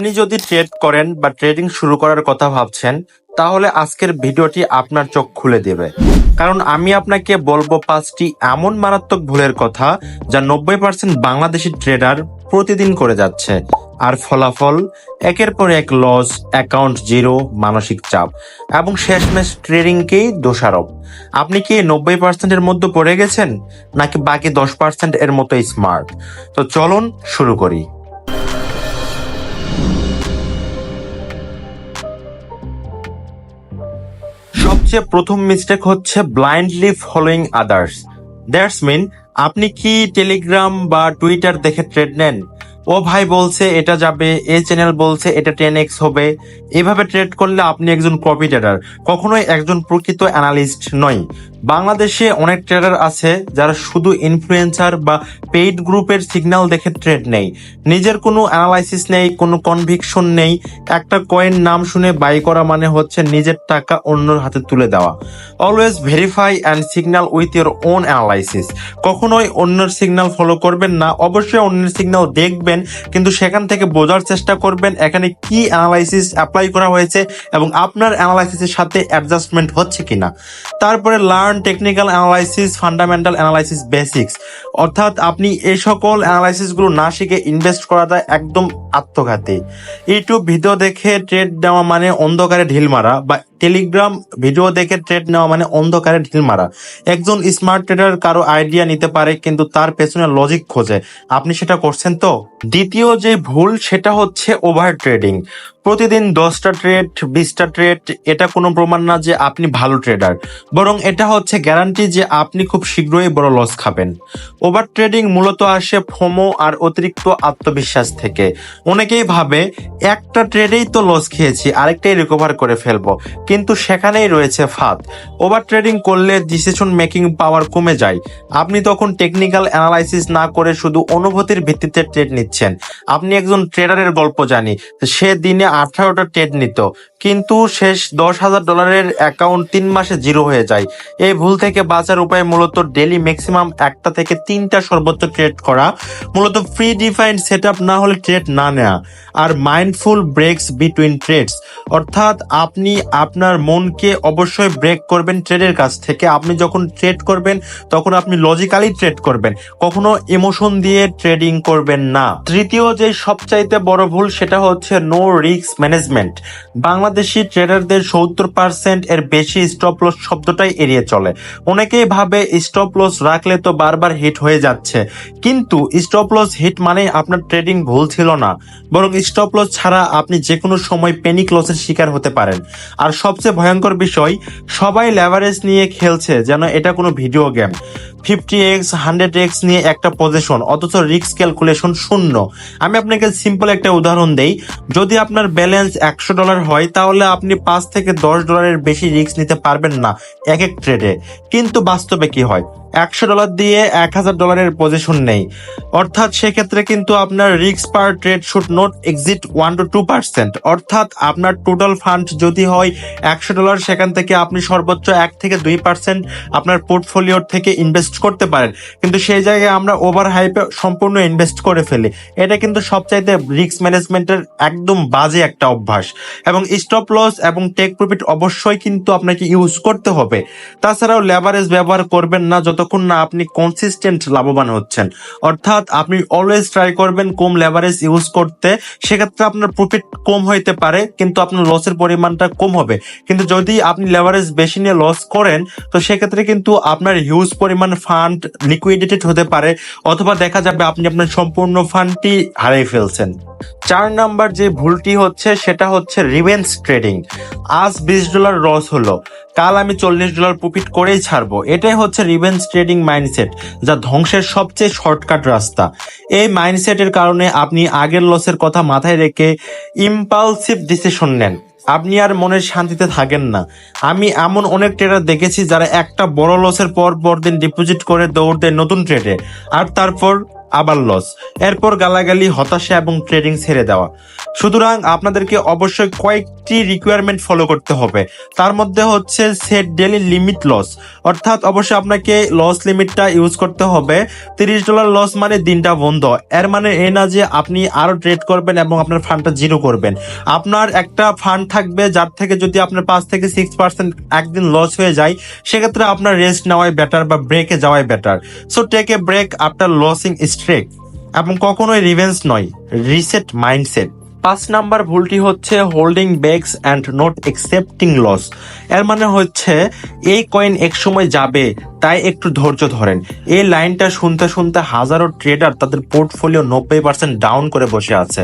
আপনি যদি ট্রেড করেন বা ট্রেডিং শুরু করার কথা ভাবছেন, তাহলে আজকের ভিডিওটি আপনার চোখ খুলে দেবে। কারণ আমি আপনাকে বলব পাঁচটি এমন মারাত্মক ভুলের কথা যা নব্বই পার্সেন্ট বাংলাদেশি ট্রেডার প্রতিদিন করে যাচ্ছে। আর ফলাফল, একের পর এক লস অ্যাকাউন্ট জিরো মানসিক চাপ। এবং শেষমেশ ট্রেডিংকেই দোষারোপ। আপনি কি নব্বই পার্সেন্টের মধ্যে পড়ে গেছেন? নাকি বাকি দশ পার্সেন্ট এর মতো স্মার্ট তো চলুন শুরু করি। সবচেয়ে প্রথম মিস্টেক হচ্ছে blindly following others that's mean আপনি কি টেলিগ্রাম বা টুইটার দেখে ট্রেড নেন? ও ভাই বলছে এটা যাবে, এ চ্যানেল বলছে এটা টেন এক্স হবে। এভাবে ট্রেড করলে আপনি একজন কপি ট্রেডার কখনোই একজন প্রকৃত অ্যানালিস্ট নয়। বাংলাদেশে অনেক ট্রেডার আছে যারা শুধু ইনফ্লুয়েন্সার বা পেইড গ্রুপের সিগন্যাল দেখে ট্রেড নেই নিজের কোনো অ্যানালাইসিস নেই, কোনো কনভিকশন নেই, একটা কয়েন নাম শুনে বাই করা মানে হচ্ছে নিজের টাকা অন্যর হাতে তুলে দেওয়া। Always verify and signal with your own analysis কখনোই অন্যের সিগন্যাল ফলো করবেন না, অবশ্যই অন্যের সিগন্যাল দেখবেন, কিন্তু সেখান থেকে বোঝার চেষ্টা করবেন এখানে কি অ্যানালাইসিস অ্যাপ্লাই করা হয়েছে এবং আপনার অ্যানালাইসিসের সাথে অ্যাডজাস্টমেন্ট হচ্ছে কিনা। তারপরে learn technical analysis fundamental analysis basics অর্থাৎ আপনি এই সকল অ্যানালাইসিসগুলো না শিখে ইনভেস্ট করাটা একদম আত্মঘাতী। ইউটিউব ভিডিও দেখে ট্রেড নেওয়া মানে অন্ধকারে ঢিল মারা বা টেলিগ্রাম ভিডিও দেখে ট্রেড নেওয়া মানে অন্ধকারে ঢিল মারা। একজন স্মার্ট ট্রেডার কারও আইডিয়া নিতে পারে কিন্তু তার পেছনে লজিক খোঁজে। আপনি সেটা করছেন তো? দ্বিতীয় যে ভুল সেটা হচ্ছে ওভার ট্রেডিং প্রতিদিন দশটা ট্রেড বিশটা ট্রেড এটা কোনো প্রমাণ না যে আপনি ভালো ট্রেডার বরং এটা হচ্ছে গ্যারান্টি যে আপনি খুব শীঘ্রই বড় লস খাবেন। ওভার ট্রেডিং মূলত আসে ফোমো আর অতিরিক্ত আত্মবিশ্বাস থেকে। অনেকেই ভাবে একটা ট্রেডেই তো লস খেয়েছি, আরেকটাই রিকভার করে ফেলব। কিন্তু সেখানেই রয়েছে ফাঁদ। ওভার ট্রেডিং করলে ডিসিশন মেকিং পাওয়ার কমে যায়। আপনি তখন টেকনিক্যাল অ্যানালাইসিস না করে শুধু অনুভূতির ভিত্তিতে ট্রেড নিচ্ছেন। আপনি একজন ট্রেডারের গল্প জানি, সে দিনে আঠারোটা ট্রেড নিত। কিন্তু শেষ দশ হাজার ডলারের অ্যাকাউন্ট তিন মাসে জিরো হয়ে যায়। এই ভুল থেকে বাঁচার উপায় মূলত ডেলি ম্যাক্সিমাম একটা থেকে তিনটা সর্বোচ্চ ট্রেড করা। মূলত ফ্রি ডিফাইন্ড সেট না হলে ট্রেড না নেওয়া আর মাইন্ডফুল ব্রেকস বিটুইন ট্রেডস অর্থাৎ আপনি আপনার মনকে অবশ্যই ব্রেক করবেন ট্রেডের কাছ থেকে। আপনি যখন ট্রেড করবেন, তখন আপনি লজিক্যালি ট্রেড করবেন। কখনো ইমোশন দিয়ে ট্রেডিং করবেন না। তৃতীয় যে সবচাইতে বড় ভুল, সেটা হচ্ছে নো রিস্ক ম্যানেজমেন্ট বাংলাদেশি ট্রেডারদের সত্তর পার্সেন্ট এর বেশি স্টপ লস শব্দটাই এড়িয়ে চলে। অনেকেই ভাবে স্টপ লস রাখলে তো বারবার হিট হয়ে যাচ্ছে। কিন্তু স্টপ লস হিট মানে আপনার ট্রেডিং ভুল ছিল না। বরং স্টপ লস ছাড়া আপনি যে কোনো সময় প্যানিক লসের শিকার হতে পারেন। আর সবচেয়ে ভয়ঙ্কর বিষয়, সবাই লেভারেজ নিয়ে খেলছে যেন এটা কোনো video game fifty X hundred X নিয়ে একটা পজিশন অথচ রিস্ক ক্যালকুলেশন শূন্য। আমি আপনাকে সিম্পল একটা উদাহরণ দেই। যদি আপনার ব্যালেন্স একশো ডলার হয়, তাহলে আপনি পাঁচ থেকে দশ ডলারের বেশি রিস্ক নিতে পারবেন না এক এক ট্রেডে কিন্তু বাস্তবে কি হয়? একশো ডলার দিয়ে এক হাজার ডলারের পজিশন নেই। অর্থাৎ সেক্ষেত্রে কিন্তু আপনার risk per trade should not exceed one to two percent অর্থাৎ আপনার টোটাল ফান্ড যদি হয় একশো ডলার সেখান থেকে আপনি সর্বোচ্চ এক থেকে দুই পার্সেন্ট আপনার পোর্টফোলিওর থেকে ইনভেস্ট করতে পারেন। কিন্তু সেই জায়গায় আমরা ওভার হাইপে সম্পূর্ণ ইনভেস্ট করে ফেলি। এটা কিন্তু সবচাইতে রিস্ক ম্যানেজমেন্টের একদম বাজে একটা অভ্যাস। এবং স্টপ লস এবং টেক প্রফিট অবশ্যই কিন্তু আপনাকে ইউজ করতে হবে। তাছাড়াও লেভারেজ ব্যবহার করবেন না যতক্ষণ না আপনি কনসিস্টেন্ট লাভবান হচ্ছেন। অর্থাৎ আপনি অলওয়েজ ট্রাই করবেন কম লেভারেজ ইউজ করতে। সেক্ষেত্রে আপনার প্রফিট কম হইতে পারে, কিন্তু আপনার লসের পরিমাণটা কম হবে। কিন্তু যদি আপনি লেভারেজ বেশি নিয়ে লস করেন, তো সেক্ষেত্রে কিন্তু আপনার হিউজ পরিমাণ ফান্ড লিকুইডেটেড হতে পারে, অথবা দেখা যাবে আপনি আপনার সম্পূর্ণ ফান্ডটি হারিয়ে ফেলছেন। চার নাম্বার যে ভুলটি হচ্ছে, সেটা হচ্ছে রিভেন্স ট্রেডিং আজ বিশ ডলার লস হলো, কাল আমি চল্লিশ ডলার প্রফিট করেই ছাড়বো। এটাই হচ্ছে রিভেন্স ট্রেডিং মাইন্ডসেট যা ধ্বংসের সবচেয়ে শর্টকাট রাস্তা। এই মাইন্ডসেটের কারণে আপনি আগের লসের কথা মাথায় রেখে ইম্পালসিভ ডিসিশন নেন। আপনি আর মনের শান্তিতে থাকেন না। আমি এমন অনেক ট্রেডার দেখেছি যারা একটা বড় লসের পর পর দিন ডিপোজিট করে দৌড় দেয় নতুন ট্রেডে আর তারপর আবার লস এরপর গালাগালি, হতাশা এবং ট্রেডিং ছেড়ে দেওয়া। সুতরাং আপনাদেরকে অবশ্যই কয়েকটি রিকোয়ারমেন্ট ফলো করতে হবে। তার মধ্যে হচ্ছে সেট ডেলি লিমিট লস অর্থাৎ অবশ্যই আপনাকে লস লিমিটটা ইউজ করতে হবে। তিরিশ ডলার লস মানে দিনটা বন্ধ। এর মানে এ না যে আপনি আরও ট্রেড করবেন এবং আপনার ফান্ডটা জিরো করবেন। আপনার একটা ফান্ড থাকবে, যার থেকে যদি আপনার পাঁচ থেকে সিক্স পার্সেন্ট একদিন লস হয়ে যায়, সেক্ষেত্রে আপনার রেস্ট নেওয়াই বেটার বা ব্রেকে যাওয়াই better so take a break after losing streak এবং কখনোই রিভেন্স নয় রিসেট মাইন্ডসেট পাঁচ নাম্বার ভুলটি হচ্ছে holding bags and not accepting loss এর মানে হচ্ছে, এই কয়েন এক সময় যাবে তাই একটু ধৈর্য ধরেন। এই লাইনটা শুনতে শুনতে হাজারো ট্রেডার তাদের পোর্টফোলিও নব্বই পার্সেন্ট ডাউন করে বসে আছে।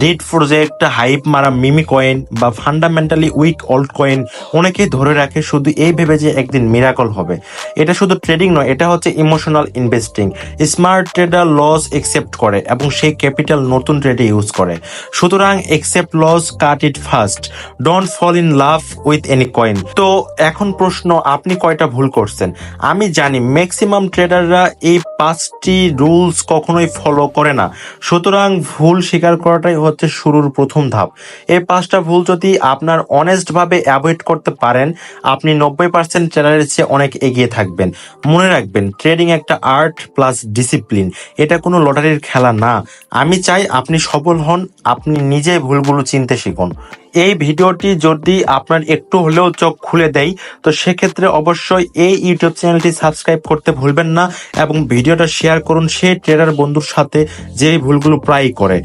ডিট প্রজেক্ট হাইপ মারা মিমি কয়েন বা ফান্ডামেন্টালি উইক অল্ড কয়েন অনেকেই ধরে রাখে শুধু এই ভেবে যে একদিন মিরাকল হবে। এটা শুধু ট্রেডিং নয়, এটা হচ্ছে emotional investing smart trader loss accept করে এবং সেই ক্যাপিটাল নতুন ট্রেডে ইউজ করে। সুতরাং accept loss cut it first don't fall in love with any coin তো এখন প্রশ্ন, আপনি কয়টা ভুল করছেন? আমি জানি ম্যাক্সিমাম ট্রেডাররা এই পাঁচটি রুলস কখনোই ফলো করে না। সুতরাং ভুল স্বীকার করাটাই হচ্ছে শুরুর প্রথম ধাপ। এই পাঁচটা ভুল যদি আপনার অনেস্টভাবে অ্যাভয়েড করতে পারেন, আপনি নব্বই পার্সেন্ট ট্রেডারের চেয়ে অনেক এগিয়ে থাকবেন। মনে রাখবেন ট্রেডিং একটা আর্ট প্লাস ডিসিপ্লিন এটা কোনো লটারির খেলা না। আমি চাই আপনি সফল হন, আপনি নিজে ভুলগুলো চিনতে শিখুন। এই ভিডিওটি যদি আপনার একটু হলেও চোখ খুলে দেয়, তো সেক্ষেত্রে অবশ্যই এই ইউটিউব চ্যানেলটি সাবস্ক্রাইব করতে ভুলবেন না এবং ভিডিওটা শেয়ার করুন সেই ট্রেডার বন্ধুর সাথে যে ভুলগুলো প্রায়ই করে।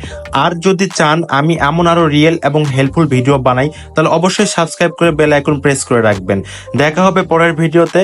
আর যদি চান আমি এমন আরও রিয়েল এবং হেল্পফুল ভিডিও বানাই, তাহলে অবশ্যই সাবস্ক্রাইব করে বেল আইকন প্রেস করে রাখবেন। দেখা হবে পরের ভিডিওতে।